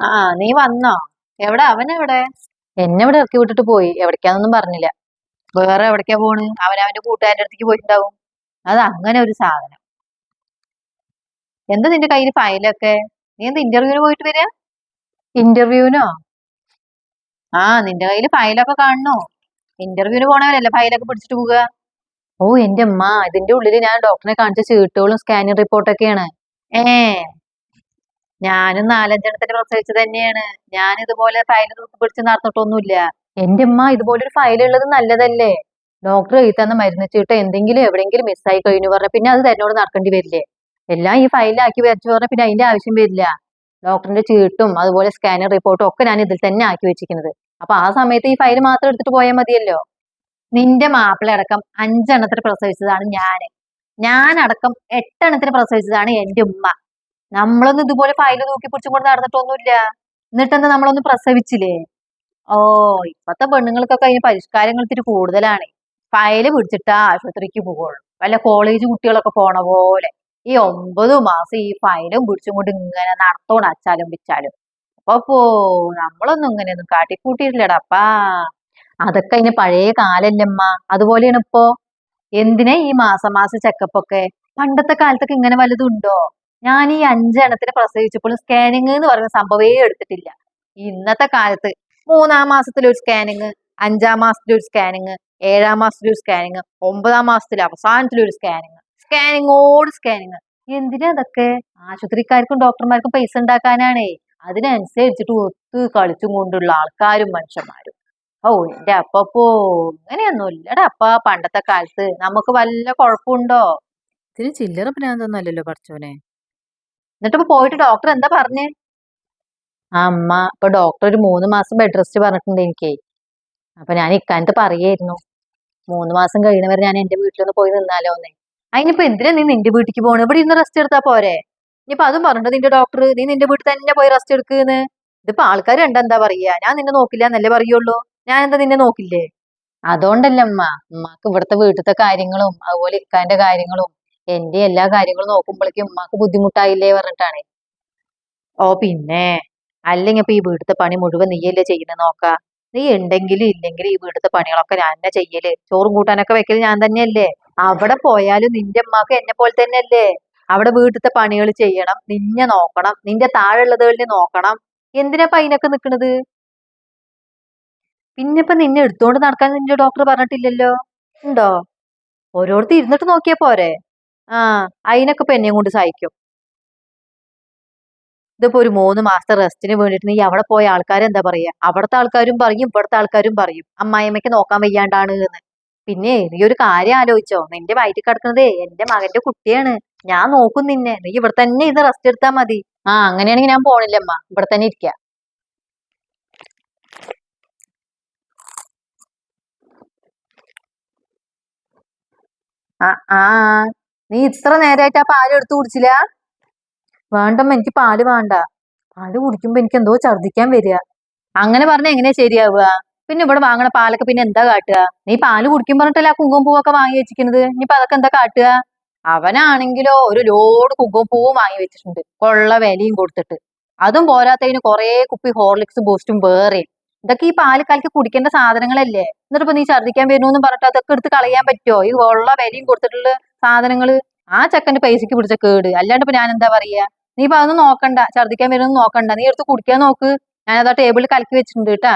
ആ നീ വന്നോ? എവിടെ? അവൻ എവിടെ എന്നെ ഇവിടെ ഇറക്കി വിട്ടിട്ട് പോയി? എവിടേക്കാന്നൊന്നും പറഞ്ഞില്ല. വേറെ എവിടേക്കാ പോണ്? അവൻ അവന്റെ കൂട്ടുകാരന്റെ അടുത്തേക്ക് പോയിട്ടുണ്ടാവും. അത് അങ്ങനെ ഒരു സാധനം. എന്താ നിന്റെ കയ്യിൽ ഫയലൊക്കെ? നീ എന്താ ഇന്റർവ്യൂവിന് പോയിട്ട് വരിക ഇന്റർവ്യൂവിനോ ആ നിന്റെ കയ്യിൽ ഫയലൊക്കെ കാണണോ? ഇന്റർവ്യൂവിന് പോണവരല്ലേ ഫയലൊക്കെ പിടിച്ചിട്ട് പോവുക? ഓ എന്റെ അമ്മ ഇതിന്റെ ഉള്ളിൽ ഞാൻ ഡോക്ടറെ കാണിച്ച ചീട്ടുകളും സ്കാനിങ് റിപ്പോർട്ടൊക്കെയാണ് ഏ ഞാനും നാലഞ്ചെണ്ണത്തിന്റെ പ്രസവിച്ചു തന്നെയാണ്. ഞാൻ ഇതുപോലെ ഫയൽ തൂക്കി പിടിച്ച് നടന്നിട്ടൊന്നുമില്ല. എന്റെ ഉമ്മ ഇതുപോലെ ഒരു ഫയൽ ഉള്ളത് നല്ലതല്ലേ? ഡോക്ടർ എഴുതി തന്ന മരുന്ന് ചീട്ട് എന്തെങ്കിലും എവിടെയെങ്കിലും മിസ്സായി കഴിഞ്ഞു പറഞ്ഞാൽ പിന്നെ അത് തന്നോട് നടക്കേണ്ടി വരില്ലേ. എല്ലാം ഈ ഫയലിലാക്കി വരച്ചു പറഞ്ഞാൽ പിന്നെ അതിന്റെ ആവശ്യം വരില്ല. ഡോക്ടറിന്റെ ചീട്ടും അതുപോലെ സ്കാനർ റിപ്പോർട്ടും ഒക്കെ ഞാൻ ഇതിൽ തന്നെ ആക്കി വെച്ചിരിക്കുന്നത്. അപ്പൊ ആ സമയത്ത് ഈ ഫയൽ മാത്രം എടുത്തിട്ട് പോയാൽ മതിയല്ലോ? നിന്റെ മാപ്പിള അടക്കം അഞ്ചെണ്ണത്തിന് പ്രസവിച്ചതാണ് ഞാൻ. ഞാനടക്കം എട്ടെണ്ണത്തിന് പ്രസവിച്ചതാണ് എന്റെ ഉമ്മ. നമ്മളൊന്നും ഇതുപോലെ ഫയൽ നോക്കി പിടിച്ചും കൊണ്ട് നടന്നിട്ടൊന്നുമില്ല. എന്നിട്ടെന്താ നമ്മളൊന്നും പ്രസവിച്ചില്ലേ? ഓ ഇപ്പത്തെ പെണ്ണുങ്ങൾക്കൊക്കെ അതിന് പരിഷ്കാരങ്ങൾ ഇത്തിരി കൂടുതലാണ്. ഫയൽ പിടിച്ചിട്ടാ ആശുപത്രിക്ക് പോകുള്ളൂ വല്ല കോളേജ് കുട്ടികളൊക്കെ പോണ പോലെ. ഈ ഒമ്പത് മാസം ഈ ഫയലും പിടിച്ചും കൊണ്ട് ഇങ്ങനെ നടത്തോണം അച്ചാലും പിച്ചാലും. അപ്പൊ പോ നമ്മളൊന്നും ഇങ്ങനെയൊന്നും കാട്ടിക്കൂട്ടിയിട്ടില്ലടാപ്പാ അതൊക്കെ അതിന് പഴയ കാലല്ലമ്മ. അതുപോലെയാണ് ഇപ്പോ. എന്തിനാ ഈ മാസം മാസം ചെക്കപ്പൊക്കെ പണ്ടത്തെ കാലത്തൊക്കെ ഇങ്ങനെ വല്ലതും ഉണ്ടോ? ഞാൻ ഈ അഞ്ചെണ്ണത്തിന് പ്രസവിച്ചപ്പോൾ സ്കാനിങ് എന്ന് പറയുന്ന സംഭവമേ എടുത്തിട്ടില്ല. ഇന്നത്തെ കാലത്ത് മൂന്നാം മാസത്തിൽ ഒരു സ്കാനിങ് അഞ്ചാം മാസത്തിൽ ഒരു സ്കാനിങ് ഏഴാം മാസത്തിൽ ഒരു സ്കാനിങ് ഒമ്പതാം മാസത്തിൽ അവസാനത്തിൽ ഒരു സ്കാനിങ് സ്കാനിങ്ങോട് സ്കാനിങ് എന്തിനാ അതൊക്കെ? ആശുപത്രിക്കാർക്കും ഡോക്ടർമാർക്കും പൈസ ഉണ്ടാക്കാനാണേ. അതിനനുസരിച്ചിട്ട് ഒത്ത് കളിച്ചും കൊണ്ടുള്ള ആൾക്കാരും മനുഷ്യന്മാരും. ഓ എന്റെ അപ്പപ്പോ അങ്ങനെയൊന്നും ഇല്ലടാ അപ്പ. പണ്ടത്തെ കാലത്ത് നമുക്ക് വല്ല കുഴപ്പമുണ്ടോ? ഇതിന് ചില്ലറ പ്രാന്തൊന്നും അല്ലല്ലോ പഠിച്ചോനെ എന്നിട്ടിപ്പോ പോയിട്ട് ഡോക്ടർ എന്താ പറഞ്ഞേ? ആ അമ്മ ഇപ്പൊ ഡോക്ടർ ഒരു മൂന്ന് മാസം ബെഡ് റെസ്റ്റ് പറഞ്ഞിട്ടുണ്ട് എനിക്ക്. അപ്പൊ ഞാൻ ഇക്കാനത്ത് പറയായിരുന്നു. മൂന്ന് മാസം കഴിയണവരെ ഞാൻ എന്റെ വീട്ടിലൊന്ന് പോയി നിന്നാലോ എന്നേ. അതിനിപ്പോ എന്തിനാ നീ നിന്റെ വീട്ടിലേക്ക് പോണേ? ഇവിടെ ഇന്ന് റെസ്റ്റ് എടുത്താ പോരെ? ഇനിയിപ്പൊ അതും പറഞ്ഞിട്ട് നിന്റെ ഡോക്ടർ നീ നിന്റെ വീട്ടിൽ തന്നെ പോയി റെസ്റ്റ് എടുക്കുന്ന്. ഇതിപ്പോ ആൾക്കാർ കണ്ടെന്താ പറയാ? ഞാൻ നിന്നെ നോക്കില്ല എന്നല്ലേ പറയുള്ളൂ? ഞാൻ എന്താ നിന്നെ നോക്കില്ലേ? അതുകൊണ്ടല്ല അമ്മ അമ്മയ്ക്ക് ഇവിടുത്തെ വീട്ടിലത്തെ കാര്യങ്ങളും അതുപോലെ ഇക്കാന്റെ കാര്യങ്ങളും എന്റെ എല്ലാ കാര്യങ്ങളും നോക്കുമ്പോഴേക്കും ഉമ്മാക്ക് ബുദ്ധിമുട്ടായില്ലേ പറഞ്ഞിട്ടാണ്. ഓ പിന്നെ. അല്ലെങ്കിൽ ഇപ്പൊ ഈ വീട്ടിലത്തെ പണി മുഴുവൻ നീയല്ലേ ചെയ്യുന്നത് നോക്കാ. നീ ഉണ്ടെങ്കിലും ഇല്ലെങ്കിലും ഈ വീട്ടിലത്തെ പണികളൊക്കെ ഞാൻ തന്നെ ചെയ്യൽ? ചോറും കൂട്ടാനൊക്കെ വെക്കൽ ഞാൻ തന്നെയല്ലേ? അവിടെ പോയാലും നിന്റെ ഉമ്മാക്ക് എന്നെ പോലെ തന്നെയല്ലേ? അവിടെ വീട്ടിലത്തെ പണികൾ ചെയ്യണം നിന്നെ നോക്കണം നിന്റെ താഴെയുള്ളതുകളിനെ നോക്കണം. എന്തിനാ അതിനൊക്കെ നിക്കണത്? പിന്നെ ഇപ്പൊ നിന്നെ എടുത്തോണ്ട് നടക്കാൻ നിന്റെ ഡോക്ടർ പറഞ്ഞിട്ടില്ലല്ലോ? ഉണ്ടോ? ഓരോരുത്തർ ഇരുന്നിട്ട് നോക്കിയാ പോരെ. ആ അതിനൊക്കെ ഇപ്പൊ എന്നെയും കൊണ്ട് സഹായിക്കും ഇതിപ്പോ ഒരു മൂന്ന് മാസത്തെ റെസ്റ്റിന് വേണ്ടിട്ട് നീ അവിടെ പോയ ആൾക്കാർ എന്താ പറയാ? അവിടുത്തെ ആൾക്കാരും പറയും ഇവിടുത്തെ ആൾക്കാരും പറയും അമ്മായിമ്മയ്ക്ക് നോക്കാൻ വയ്യാണ്ടാണ് എന്ന്. പിന്നെ നീ ഒരു കാര്യം ആലോചിച്ചോ നിന്റെ വയറ്റിൽ കിടക്കുന്നതേ എന്റെ മകന്റെ കുട്ടിയാണ്. ഞാൻ നോക്കും നിന്നെ. നീ ഇവിടെ തന്നെ ഇത് റെസ്റ്റ് എടുത്താ മതി. ആ അങ്ങനെയാണെങ്കിൽ ഞാൻ പോണില്ല അമ്മ. ഇവിടെ തന്നെ ഇരിക്ക. ആ ആ. നീ ഇത്ര നേരമായിട്ട് ആ പാൽ എടുത്തു കുടിച്ചില്ല? വേണ്ടമ്മ എനിക്ക് പാൽ വേണ്ട. പാൽ കുടിക്കുമ്പോ എനിക്ക് എന്തോ ഛർദിക്കാൻ വരിക. അങ്ങനെ പറഞ്ഞ എങ്ങനെയാ ശരിയാവുക? പിന്നെ ഇവിടെ വാങ്ങണ പാലൊക്കെ പിന്നെ എന്താ കാട്ടുക? നീ പാൽ കുടിക്കും പറഞ്ഞിട്ടല്ല ആ കുങ്കുമപ്പൂവൊക്കെ വാങ്ങി വെച്ചിരിക്കുന്നത്? ഇനിയിപ്പൊ അതൊക്കെ എന്താ കാട്ടുക? അവനാണെങ്കിലോ ഒരു ലോഡ് കുങ്കുമപ്പൂവും വാങ്ങി വെച്ചിട്ടുണ്ട്. കൊള്ള വിലയും കൊടുത്തിട്ട്. അതും പോരാത്തതിന് കൊറേ കുപ്പി ഹോർലിക്സ് ബൂസ്റ്റും വേറെയും ഇതൊക്കെ ഈ പാൽ കലക്കി കുടിക്കേണ്ട സാധനങ്ങളല്ലേ? എന്നിട്ട് എന്നിട്ടിപ്പോ നീ ഛർദിക്കാൻ വരുന്നു പറഞ്ഞിട്ട് അതൊക്കെ എടുത്ത് കളയാൻ പറ്റുമോ ഈ കൊള്ള വിലയും കൊടുത്തിട്ടുള്ള സാധനങ്ങൾ ആ ചെക്കന്റെ പൈസക്ക് പിടിച്ച കേട്. അല്ലാണ്ട് ഇപ്പൊ ഞാൻ എന്താ പറയാ? നീ ഇപ്പൊ അതൊന്നും നോക്കണ്ട. ഛർദിക്കാൻ വരുന്നു നോക്കണ്ട. നീ എടുത്ത് കുടിക്കാൻ നോക്ക്. ഞാൻ അതാ ടേബിളിൽ കലക്കി വെച്ചിട്ടുണ്ട് കേട്ടാ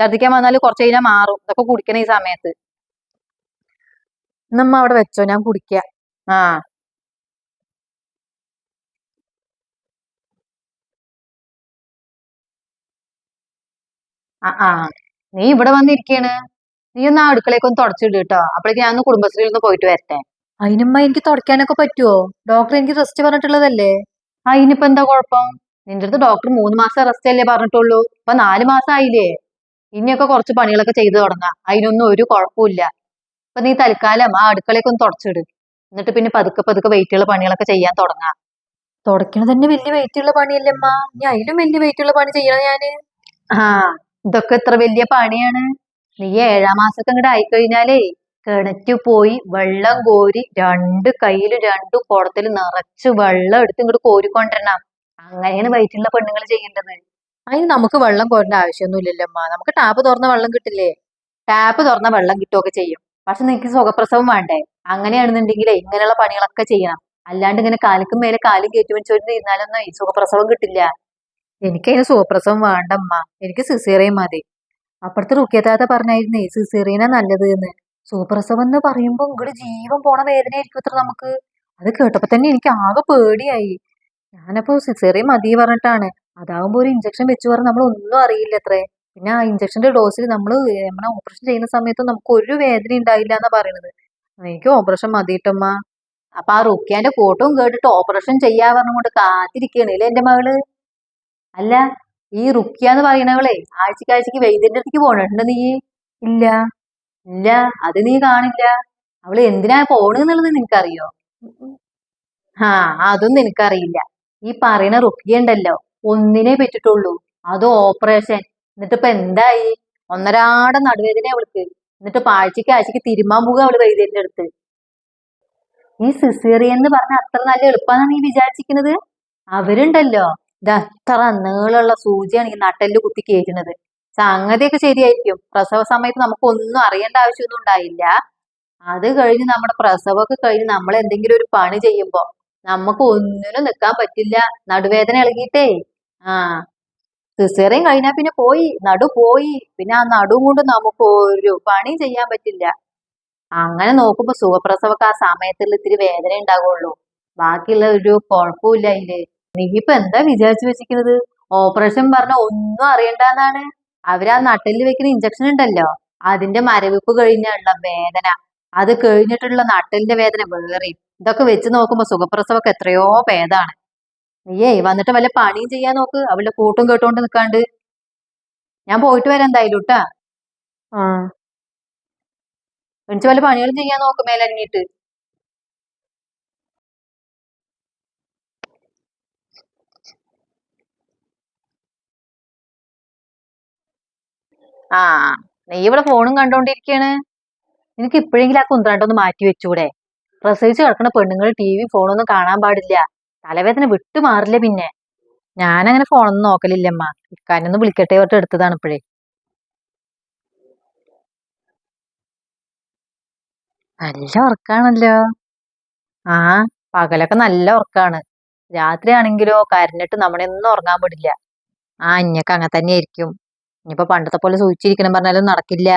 ഛർദിക്കാൻ വന്നാൽ കുറച്ച് കഴിഞ്ഞാൽ മാറും. ഇതൊക്കെ കുടിക്കണ ഈ സമയത്ത്. നമ്മ അവിടെ വെച്ചോ? ഞാൻ കുടിക്ക. ആ. ആ നീ ഇവിടെ വന്നിരിക്കാണ് നീ ഒന്ന് അടുക്കളയൊക്കെ ഒന്ന് തുടച്ചിട് കേട്ടോ അപ്പോഴേക്ക് ഞാൻ ഒന്ന് കുടുംബശ്രീയിൽ ഒന്ന് പോയിട്ട് വരട്ടെ. അതിനുമ്മ എനിക്ക് തുടക്കാനൊക്കെ പറ്റുമോ ഡോക്ടർ എനിക്ക് റെസ്റ്റ് പറഞ്ഞിട്ടുള്ളതല്ലേ? അതിനിപ്പോ എന്താ കുഴപ്പം? നിന്റെ അടുത്ത് ഡോക്ടർ മൂന്ന് മാസം റെസ്റ്റ് അല്ലേ പറഞ്ഞിട്ടുള്ളൂ. ഇപ്പൊ നാല് മാസം ആയില്ലേ ഇനിയൊക്കെ കുറച്ച് പണികളൊക്കെ ചെയ്തു തുടങ്ങാം അതിനൊന്നും ഒരു കുഴപ്പമില്ല ഇപ്പൊ നീ തൽക്കാലം ആ അടുക്കളയൊക്കെ ഒന്ന് തുടച്ചിട്. എന്നിട്ട് പിന്നെ പതുക്കെ പതുക്കെ വെയിറ്റുള്ള പണികളൊക്കെ ചെയ്യാൻ തുടങ്ങാം. തുടക്കണ തന്നെ വലിയ വെയിറ്റുള്ള പണിയല്ലേ അമ്മ ഇനി അതിലും വലിയ വെയിറ്റുള്ള പണി ചെയ്യണം ഞാൻ. ആ ഇതൊക്കെ എത്ര വലിയ പണിയാണ്? നീ ഏഴാം മാസമൊക്കെ അങ്ങോട്ട് ആയിക്കഴിഞ്ഞാലേ കിണറ്റ് പോയി വെള്ളം കോരി രണ്ട് കയ്യിലും രണ്ട് കുടത്തിലും നിറച്ച് വെള്ളം എടുത്ത് ഇങ്ങോട്ട് കോരിക്കൊണ്ടിരണം. അങ്ങനെയാണ് വയറ്റിലുള്ള പെണ്ണുങ്ങൾ ചെയ്യേണ്ടത്. അതിന് നമുക്ക് വെള്ളം കോരേണ്ട ആവശ്യമൊന്നുമില്ലല്ലോ അമ്മ. നമുക്ക് ടാപ്പ് തുറന്ന വെള്ളം കിട്ടില്ലേ? ടാപ്പ് തുറന്ന വെള്ളം കിട്ടുകയൊക്കെ ചെയ്യും. പക്ഷെ നിനക്ക് സുഖപ്രസവം വേണ്ടേ? അങ്ങനെയാണെന്നുണ്ടെങ്കിലേ ഇങ്ങനെയുള്ള പണികളൊക്കെ ചെയ്യണം. അല്ലാണ്ട് ഇങ്ങനെ കാലിക്കും മേലെ കാലും കയറ്റി വെച്ചോണ്ട് ഇരുന്നാലൊന്നും സുഖപ്രസവം കിട്ടില്ല. എനിക്കതിന് സുഖപ്രസവം വേണ്ടമ്മ എനിക്ക് സിസേറിയൻ മതി. അപ്പുറത്തെ റുക്കിയത്താത്ത പറഞ്ഞായിരുന്നേ സിസേറിയനാ നല്ലത് എന്ന് സുഖപ്രസവം എന്ന് പറയുമ്പോ ഇങ്ങോട്ട് ജീവൻ പോണ വേദനയായിരിക്കും ഇത്ര നമുക്ക്. അത് കേട്ടപ്പോ തന്നെ എനിക്ക് ആകെ പേടിയായി. ഞാനപ്പോ സിസേറി മതി പറഞ്ഞിട്ടാണ്. അതാകുമ്പോ ഒരു ഇഞ്ചക്ഷൻ വെച്ച് പറഞ്ഞാൽ നമ്മൾ ഒന്നും അറിയില്ല അത്രേ. പിന്നെ ആ ഇഞ്ചക്ഷന്റെ ഡോസിൽ നമ്മൾ നമ്മളെ ഓപ്പറേഷൻ ചെയ്യുന്ന സമയത്ത് നമുക്ക് ഒരു വേദന ഉണ്ടായില്ല എന്നാ പറയണത്. എനിക്ക് ഓപ്പറേഷൻ മതിയിട്ടമ്മ അപ്പൊ ആ റുക്കിയാന്റെ ഫോട്ടോയും കേട്ടിട്ട് ഓപ്പറേഷൻ ചെയ്യാ പറഞ്ഞുകൊണ്ട് കാത്തിരിക്കണല്ലേ എന്റെ മകൾ? അല്ല ഈ റുക്കിയ എന്ന് പറയണവളെ ആഴ്ചക്കാഴ്ചക്ക് ആഴ്ചക്ക് വൈദ്യന്റെ അടുത്തേക്ക് പോണുണ്ട് നീ? ഇല്ല. ഇല്ല അത് നീ കാണില്ല. അവൾ എന്തിനാ പോണെന്നുള്ളത് നിനക്കറിയോ? ആ അതൊന്നും നിനക്കറിയില്ല. ഈ പറയണ റുക്കിയുണ്ടല്ലോ ഒന്നിനെ പറ്റിട്ടുള്ളൂ. അത് ഓപ്പറേഷൻ. എന്നിട്ട് ഇപ്പൊ എന്തായി? ഒന്നരാടെ നടുവേദന അവൾക്ക്. എന്നിട്ട് പാഴ്ചക്ക് ആഴ്ചക്ക് തിരുമാൻ പോകുക അവൾ വൈദ്യന്റെ അടുത്ത്. ഈ സിസേറിയൻ എന്ന് പറഞ്ഞ അത്ര നല്ല എളുപ്പമാണ് നീ വിചാരിച്ചിരിക്കുന്നത്? അവരുണ്ടല്ലോ. ഇത് അത്ര നീളമുള്ള സൂചിയാണ് ഈ നട്ടൽ കുത്തി കയറ്റുന്നത് സംഗതിയൊക്കെ ശരിയായിരിക്കും. പ്രസവ സമയത്ത് നമുക്ക് ഒന്നും അറിയേണ്ട ആവശ്യമൊന്നും ഉണ്ടായില്ല. അത് കഴിഞ്ഞ് നമ്മുടെ പ്രസവമൊക്കെ കഴിഞ്ഞ് നമ്മൾ എന്തെങ്കിലും ഒരു പണി ചെയ്യുമ്പോ നമുക്ക് ഒന്നിനും നിൽക്കാൻ പറ്റില്ല. നടുവേദന ഇളകിയിട്ടേ. ആ. സിസേറിയൻ കഴിഞ്ഞാൽ പിന്നെ പോയി. നടു പോയി. പിന്നെ ആ നടു കൊണ്ട് നമുക്ക് ഒരു പണിയും ചെയ്യാൻ പറ്റില്ല. അങ്ങനെ നോക്കുമ്പോ സുഖപ്രസവമൊക്കെ ആ സമയത്തിൽ ഇത്തിരി വേദന ഉണ്ടാകുള്ളൂ ബാക്കിയുള്ള ഒരു കുഴപ്പമില്ല അതിൽ. നീ ഇപ്പൊ എന്താ വിചാരിച്ചു വെച്ചിരിക്കുന്നത്? ഓപ്പറേഷൻ പറഞ്ഞ ഒന്നും അറിയണ്ടെന്നാണ്. അവരാ നട്ടിൽ വെക്കുന്ന ഇഞ്ചക്ഷൻ ഉണ്ടല്ലോ അതിന്റെ മരവിപ്പ് കഴിഞ്ഞുള്ള വേദന അത് കഴിഞ്ഞിട്ടുള്ള നട്ടലിന്റെ വേദന വേറെയും ഇതൊക്കെ വെച്ച് നോക്കുമ്പോ സുഖപ്രസവൊക്കെ എത്രയോ ഭേദാണ്. നീയേ വന്നിട്ട് വല്ല പണിയും ചെയ്യാൻ നോക്ക് അവളുടെ കൂട്ടും കേട്ടോണ്ട് നിക്കാണ്ട്. ഞാൻ പോയിട്ട് വരാം എന്തായാലും കേട്ടാ ആ. എനിക്ക് വല്ല പണികളും ചെയ്യാൻ നോക്ക് മേലനങ്ങിയിട്ട്. ആ നീ ഇവിടെ ഫോണും കണ്ടോണ്ടിരിക്കാണ് നിനക്ക് ഇപ്പോഴെങ്കിലും ആ ഒന്ന് മാറ്റി വെച്ചൂടെ? പ്രസവിച്ച് കിടക്കുന്ന പെണ്ണുങ്ങൾ ടി വി ഫോണൊന്നും കാണാൻ പാടില്ല. തലവേദന വിട്ടു മാറില്ല പിന്നെ. ഞാനങ്ങനെ ഫോണൊന്നും നോക്കലില്ലമ്മ ഇക്കാനൊന്ന് വിളിക്കട്ടെ പറഞ്ഞിട്ട് എടുത്തതാണ് ഇപ്പോഴേ. നല്ല ഉറക്കാണല്ലോ. ആ പകലൊക്കെ നല്ല ഉറക്കാണ്. രാത്രിയാണെങ്കിലോ കരഞ്ഞിട്ട് നമ്മളെയൊന്നും ഉറങ്ങാൻ പാടില്ല. ആ ഇഞ്ഞൊക്കെ അങ്ങനെ തന്നെ ആയിരിക്കും ഇനിയിപ്പോ പണ്ടത്തെ പോലെ സൂക്ഷിച്ചിരിക്കണം പറഞ്ഞാലും നടക്കില്ല.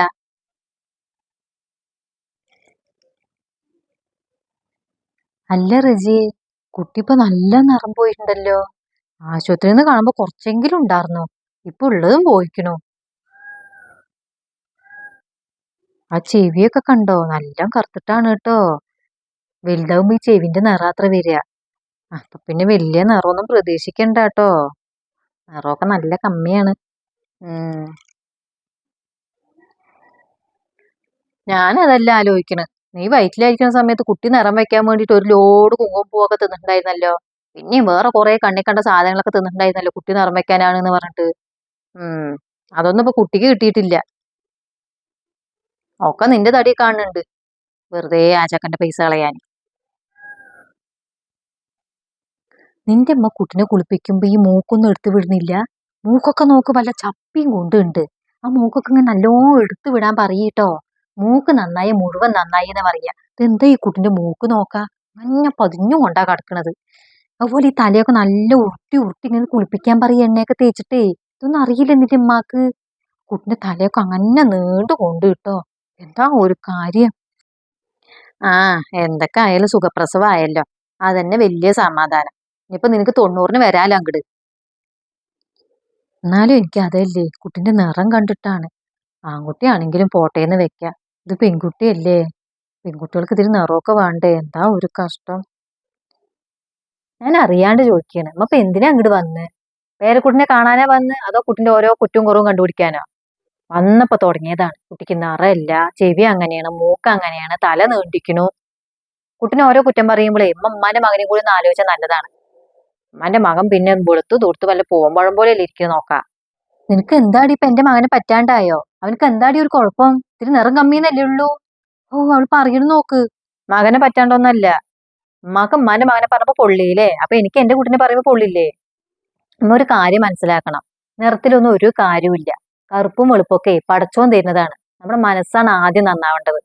അല്ല റിജി കുട്ടി ഇപ്പൊ നല്ല നിറം പോയിട്ടുണ്ടല്ലോ. ആശുപത്രിയിൽ നിന്ന് കാണുമ്പോ കുറച്ചെങ്കിലും ഉണ്ടായിരുന്നു ഇപ്പൊ ഉള്ളതും പോയിക്കണു. ആ ചെവിയൊക്കെ കണ്ടോ? നല്ല കറുത്തിട്ടാണ് കേട്ടോ. വലുതാവുമ്പോ ഈ ചെവിന്റെ നിറാത്ര വരിക. അപ്പൊ പിന്നെ വലിയ നിറമൊന്നും പ്രതീക്ഷിക്കണ്ട കേട്ടോ. നിറമൊക്കെ നല്ല കമ്മിയാണ്. ഞാനതല്ല ആലോചിക്കണ് നീ വയറ്റിലായിരിക്കുന്ന സമയത്ത് കുട്ടി നിറം വെക്കാൻ വേണ്ടിട്ട് ഒരു ലോഡ് കുങ്കുമപ്പൂവൊക്കെ തിന്നിട്ടുണ്ടായിരുന്നല്ലോ. പിന്നെയും വേറെ കുറെ കണ്ണി കണ്ട സാധനങ്ങളൊക്കെ തിന്നിട്ടുണ്ടായിരുന്നല്ലോ കുട്ടി നിറം വെക്കാനാണെന്ന് പറഞ്ഞിട്ട്. ഉം. അതൊന്നും ഇപ്പൊ കുട്ടിക്ക് കിട്ടിയിട്ടില്ല. ഒക്കെ നിന്റെ തടി കാണുന്നുണ്ട്. വെറുതെ ആ ചക്കന്റെ പൈസ കളയാൻ. നിന്റെ അമ്മ കുട്ടിനെ കുളിപ്പിക്കുമ്പോ ഈ മൂക്കൊന്നും എടുത്തു വിടുന്നില്ല? മൂക്കൊക്കെ നോക്ക് വല്ല ചപ്പിയും കൊണ്ടുണ്ട്. ആ മൂക്കൊക്കെ ഇങ്ങനെ നല്ലോണം എടുത്തു വിടാൻ പറയട്ടോ മൂക്ക് നന്നായി മുഴുവൻ നന്നായി എന്ന് പറയാ. ഇതെന്താ ഈ കുട്ടിന്റെ മൂക്ക് നോക്ക? മഞ്ഞ പതിഞ്ഞും കൊണ്ടാ കിടക്കണത്. അതുപോലെ ഈ തലയൊക്കെ നല്ല ഉരുട്ടി ഉരുട്ടി ഇങ്ങനെ കുളിപ്പിക്കാൻ പറയുക എണ്ണയൊക്കെ തേച്ചിട്ടേ. ഇതൊന്നും അറിയില്ല നിന്റെ ഉമ്മാക്ക് കുട്ടിന്റെ തലയൊക്കെ അങ്ങനെ നീണ്ടു കൊണ്ട് കിട്ടോ എന്താ ഒരു കാര്യം? ആ എന്തൊക്കെ ആയാലും സുഖപ്രസവായല്ലോ. അതന്നെ വലിയ സമാധാനം. ഇനിയിപ്പൊ നിനക്ക് തൊണ്ണൂറിന് വരാലോ അങ്ങട്. എന്നാലും എനിക്ക് അതല്ലേ കുട്ടിന്റെ നിറം കണ്ടിട്ടാണ്. ആൺകുട്ടിയാണെങ്കിലും പോട്ടേന്ന് വെക്കാം. ഇത് പെൺകുട്ടിയല്ലേ? പെൺകുട്ടികൾക്ക് ഇതിൽ നിറമൊക്കെ വേണ്ടേ? എന്താ ഒരു കഷ്ടം? ഞാൻ അറിയാണ്ട് ചോദിക്കാണ്. അപ്പൊ എന്തിനാ അങ്ങോട്ട് വന്ന്? പേരക്കുട്ടിനെ കാണാനാ വന്ന്? അതോ കുട്ടിന്റെ ഓരോ കുറ്റവും കുറവും കണ്ടുപിടിക്കാനോ? വന്നപ്പോ തുടങ്ങിയതാണ്. കുട്ടിക്ക് നിറയില്ല ചെവി അങ്ങനെയാണ് മൂക്ക് അങ്ങനെയാണ് തല നീണ്ടിക്കണു. കുട്ടിനെ ഓരോ കുറ്റം പറയുമ്പോഴേ ഉമ്മ മകനെയും കൂടി ഒന്ന് ആലോചിച്ചാൽ നല്ലതാണ്. ഉമ്മാന്റെ മകൻ പിന്നെ വെളുത്തു തൂർത്ത് വല്ല പൂവമ്പഴം പോലെ ഇരിക്കുന്നു നോക്കാം നിനക്ക് എന്താടി ഇപ്പൊ എന്റെ മകനെ പറ്റാണ്ടായോ? അവനക്ക് എന്താടി ഒരു കുഴപ്പം? ഇത്തിരി നിറം കമ്മിന്നല്ലേ ഉള്ളൂ. ഓ അവൾ പറയണു നോക്ക്. മകനെ പറ്റാണ്ടോന്നല്ല. ഉമ്മാക്ക് ഉമ്മാന്റെ മകനെ പറഞ്ഞപ്പോ പൊള്ളിയില്ലേ? അപ്പൊ എനിക്ക് എന്റെ കുട്ടിനെ പറയുമ്പോ പൊള്ളില്ലേ നമ്മ ഒരു കാര്യം മനസ്സിലാക്കണം. നിറത്തിലൊന്നും ഒരു കാര്യമില്ല കറുപ്പും വെളുപ്പൊക്കെ പടച്ചോൻ തരുന്നതാണ്. നമ്മുടെ മനസ്സാണ് ആദ്യം നന്നാവേണ്ടത്.